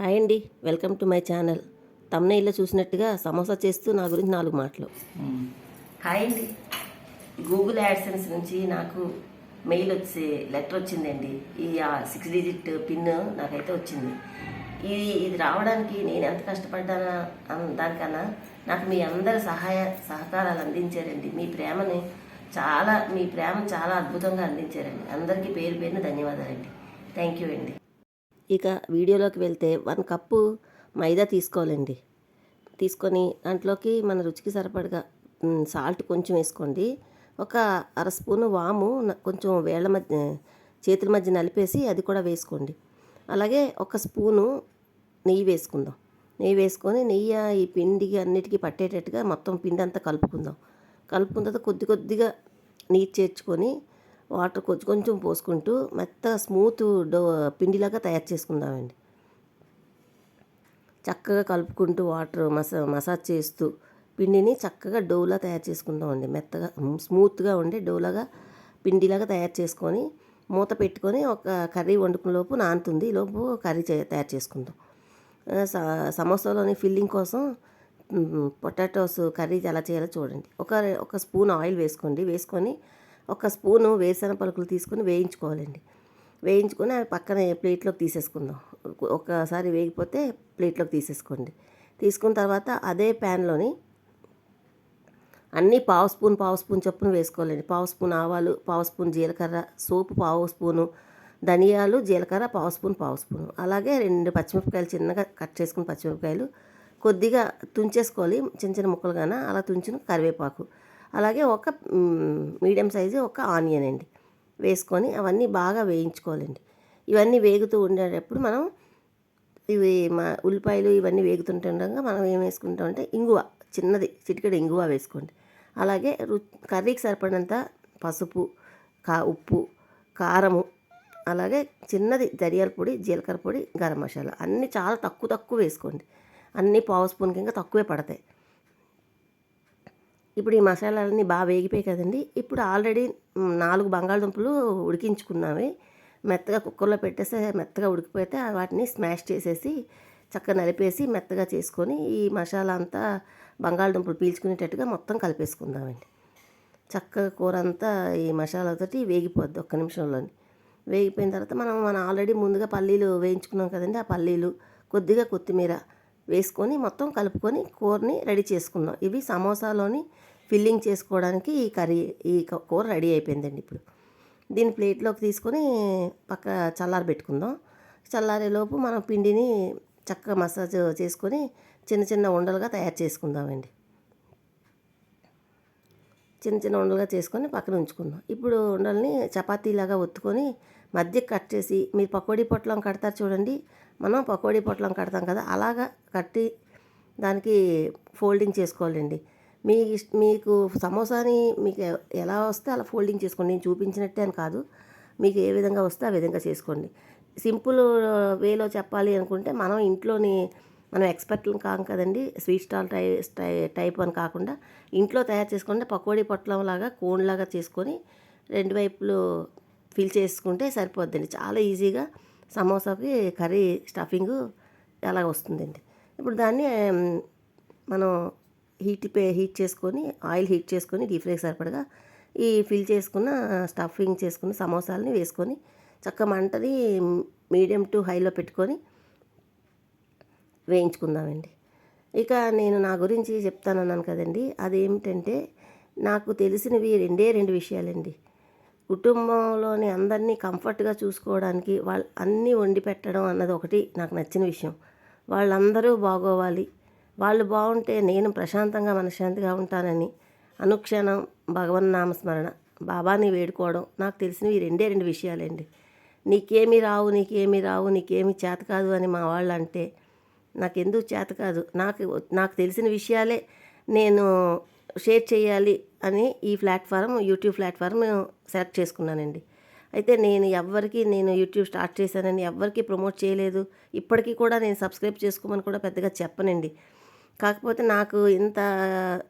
Hi అండి. Welcome to my channel. తమ్నైల్లో చూసినట్టుగా సమోసా చేస్తూ నా గురించి నాలుగు మాటలు. హాయ్ అండి. గూగుల్ యాడ్సెన్స్ నుంచి నాకు మెయిల్ వచ్చే లెటర్ వచ్చిందండి. ఈ సిక్స్ డిజిట్ పిన్ నాకైతే వచ్చింది. ఇది ఇది రావడానికి నేను ఎంత కష్టపడ్డానా దానికన్నా నాకు మీ అందరి సహాయ సహకారాలు అందించారండి. మీ ప్రేమని చాలా మీ ప్రేమ చాలా అద్భుతంగా అందించారండి. అందరికీ పేరు పేరున ధన్యవాదాలండి. థ్యాంక్ యూ అండి. ఇక వీడియోలోకి వెళ్తే వన్ కప్పు మైదా తీసుకోవాలండి. తీసుకొని దాంట్లోకి మన రుచికి సరిపడగా సాల్ట్ కొంచెం వేసుకోండి. ఒక అర స్పూను వాము కొంచెం వేళ్ళ మధ్య చేతుల మధ్య నలిపేసి అది కూడా వేసుకోండి. అలాగే ఒక స్పూను నెయ్యి వేసుకుందాం. నెయ్యి వేసుకొని నెయ్యి ఈ పిండికి అన్నిటికీ పట్టేటట్టుగా మొత్తం పిండి అంతా కలుపుకుందాం. కలుపుకున్న తర్వాత కొద్ది కొద్దిగా నీరు చేర్చుకొని వాటర్ కొంచెం కొంచెం పోసుకుంటూ మెత్త స్మూత్ డో పిండిలాగా తయారు చేసుకుందామండి. చక్కగా కలుపుకుంటూ వాటర్ మసా మసాజ్ చేస్తూ పిండిని చక్కగా డోలా తయారు చేసుకుందామండి. మెత్తగా స్మూత్గా ఉండే డోలాగా పిండిలాగా తయారు చేసుకొని మూత పెట్టుకొని ఒక కర్రీ వండుకునే లోపు నానుతుంది. లోపు కర్రీ తయారు చేసుకుందాం. సమోసాలోని ఫిల్లింగ్ కోసం పొటాటోస్ కర్రీ ఎలా చేయాలో చూడండి. ఒక ఒక స్పూన్ ఆయిల్ వేసుకోండి. వేసుకొని ఒక స్పూను వేరుశెనగ పలుకులు తీసుకొని వేయించుకోవాలండి. వేయించుకొని అవి పక్కన ప్లేట్లోకి తీసేసుకుందాం. ఒకసారి వేగిపోతే ప్లేట్లోకి తీసేసుకోండి. తీసుకున్న తర్వాత అదే ప్యాన్లోని అన్నీ పావు స్పూన్ పావు స్పూన్ చొప్పున వేసుకోవాలండి. పావు స్పూన్ ఆవాలు పావు స్పూన్ జీలకర్ర సోపు పావు స్పూను ధనియాలు జీలకర్ర పావు స్పూన్ పావు స్పూన్. అలాగే రెండు పచ్చిమిరపకాయలు చిన్నగా కట్ చేసుకుని పచ్చిమిరపకాయలు కొద్దిగా తుంచేసుకోవాలి. చిన్న చిన్న ముక్కలుగాన అలా తుంచిన కరివేపాకు. అలాగే ఒక మీడియం సైజు ఒక ఆనియన్ అండి. వేసుకొని అవన్నీ బాగా వేయించుకోవాలండి. ఇవన్నీ వేగుతూ ఉండేటప్పుడు మనం ఇవి మా ఉల్లిపాయలు ఇవన్నీ వేగుతుంటుండగా మనం ఏం వేసుకుంటామంటే ఇంగువ చిన్నది చిటికెడు ఇంగువ వేసుకోండి. అలాగే రు కర్రీకి సరిపడినంత పసుపు కా ఉప్పు కారము అలాగే చిన్నది ధనియాల పొడి జీలకర్ర పొడి గరం మసాలా అన్నీ చాలా తక్కువ తక్కువ వేసుకోండి. అన్నీ పావు స్పూన్కి ఇంకా తక్కువే పడతాయి. ఇప్పుడు ఈ మసాలాలన్నీ బాగా వేగిపోయాయి కదండి. ఇప్పుడు ఆల్రెడీ నాలుగు బంగాళదుంపలు ఉడికించుకున్నవి. మెత్తగా కుక్కర్లో పెట్టేస్తే మెత్తగా ఉడికిపోతే వాటిని స్మాష్ చేసేసి చక్కగా నలిపేసి మెత్తగా చేసుకొని ఈ మసాలా అంతా బంగాళదుంపలు పీల్చుకునేటట్టుగా మొత్తం కలిపేసుకుందామండి. చక్కగా కూర అంతా ఈ మసాలాతోటి వేగిపోద్ది ఒక్క నిమిషంలోని. వేగిపోయిన తర్వాత మనం మనం ఆల్రెడీ ముందుగా పల్లీలు వేయించుకున్నాం కదండి. ఆ పల్లీలు కొద్దిగా కొత్తిమీర వేసుకొని మొత్తం కలుపుకొని కూరని రెడీ చేసుకుందాం. ఇవి సమోసాలోని ఫిల్లింగ్ చేసుకోవడానికి ఈ కర్రీ ఈ కూర రెడీ అయిపోయిందండి ఇప్పుడు. దీన్ని ప్లేట్లోకి తీసుకొని పక్క చల్లారి పెట్టుకుందాం. చల్లారేలోపు మనం పిండిని చక్కగా మసాజ్ చేసుకొని చిన్న చిన్న ఉండలుగా తయారు చేసుకుందామండి. చిన్న చిన్న ఉండలుగా చేసుకొని పక్కన ఉంచుకుందాం. ఇప్పుడు ఉండల్ని చపాతీలాగా ఒత్తుకొని మధ్య కట్ చేసి మీరు పకోడీ పొట్లం కడతారు చూడండి మనం పకోడీ పొట్లం కడతాం కదా అలాగా కట్టి దానికి ఫోల్డింగ్ చేసుకోవాలండి. మీ ఇష్ట మీకు సమోసాని మీకు ఎలా వస్తే అలా ఫోల్డింగ్ చేసుకోండి. నేను చూపించినట్టే అని కాదు. మీకు ఏ విధంగా వస్తే ఆ విధంగా చేసుకోండి. సింపుల్ వేలో చెప్పాలి అనుకుంటే మనం ఇంట్లోని మనం ఎక్స్పర్ట్లు కాం కదండి స్వీట్ స్టాల్ టై టై టైప్ అని కాకుండా ఇంట్లో తయారు చేసుకుంటే పకోడీ పొట్లం లాగా కోన్ లాగా చేసుకొని రెండు వైపులు ఫిల్ చేసుకుంటే సరిపోద్దండి. చాలా ఈజీగా సమోసాకి కర్రీ స్టఫింగ్ అలా వస్తుందండి. ఇప్పుడు దాన్ని మనం హీట్ పే హీట్ చేసుకొని ఆయిల్ హీట్ చేసుకొని డీప్ ఫ్రైకి సరిపడగా ఈ ఫిల్ చేసుకున్న స్టఫింగ్ చేసుకున్న సమోసాలని వేసుకొని చక్క మంటని మీడియం టు హైలో పెట్టుకొని వేయించుకుందామండి. ఇక నేను నా గురించి చెప్తానన్నాను కదండి. అదేమిటంటే నాకు తెలిసినవి రెండే రెండు విషయాలండి. కుటుంబంలోని అందరినీ కంఫర్ట్గా చూసుకోవడానికి వాళ్ళు అన్నీ వండి పెట్టడం అన్నది ఒకటి నాకు నచ్చిన విషయం. వాళ్ళందరూ బాగోవాలి. వాళ్ళు బాగుంటే నేను ప్రశాంతంగా మనశ్శాంతిగా ఉంటానని అనుక్షణం భగవన్ నామస్మరణ. బాబాని వేడుకోవడం నాకు తెలిసినవి రెండే రెండు విషయాలండి. నీకేమీ రావు నీకేమీ రావు నీకేమీ చేత కాదు అని మా వాళ్ళు అంటే నాకెందుకు చేత కాదు? నాకు నాకు తెలిసిన విషయాలే నేను షేర్ చేయాలి అని ఈ ప్లాట్ఫారం యూట్యూబ్ ప్లాట్ఫారం సెలెక్ట్ చేసుకున్నానండి. అయితే నేను ఎవ్వరికి నేను యూట్యూబ్ స్టార్ట్ చేశానని ఎవ్వరికి ప్రమోట్ చేయలేదు. ఇప్పటికీ కూడా నేను సబ్స్క్రైబ్ చేసుకోమని కూడా పెద్దగా చెప్పనండి. కాకపోతే నాకు ఇంత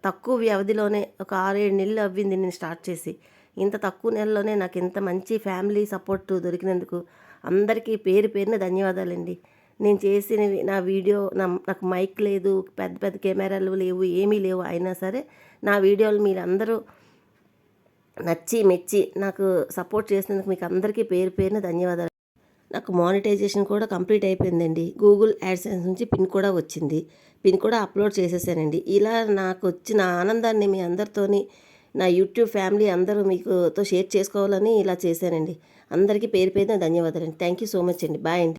తక్కువ వ్యవధిలోనే ఒక ఆరేడు నెలలు అవ్వింది నేను స్టార్ట్ చేసి. ఇంత తక్కువ నెలలోనే నాకు ఇంత మంచి ఫ్యామిలీ సపోర్ట్ దొరికినందుకు అందరికీ పేరు పేరున ధన్యవాదాలండి. నేను చేసినవి నా వీడియో నా నాకు మైక్ లేదు పెద్ద పెద్ద కెమెరాలు లేవు ఏమీ లేవు అయినా సరే నా వీడియోలు మీరందరూ నచ్చి మెచ్చి నాకు సపోర్ట్ చేసినందుకు మీకు అందరికీ పేరు పేరున ధన్యవాదాలు. నాకు మానిటైజేషన్ కూడా కంప్లీట్ అయిపోయిందండి. గూగుల్ యాడ్సెన్స్ నుంచి పిన్ కూడా వచ్చింది. పిన్ కూడా అప్లోడ్ చేసేసానండి. ఇలా నాకు వచ్చిన ఆనందాన్ని మీ అందరితోని నా యూట్యూబ్ ఫ్యామిలీ అందరూ మీకుతో షేర్ చేసుకోవాలని ఇలా చేశానండి. అందరికీ పేరు పేరున ధన్యవాదాలండి. థ్యాంక్ యూ సో మచ్ అండి. బాయ్ అండి.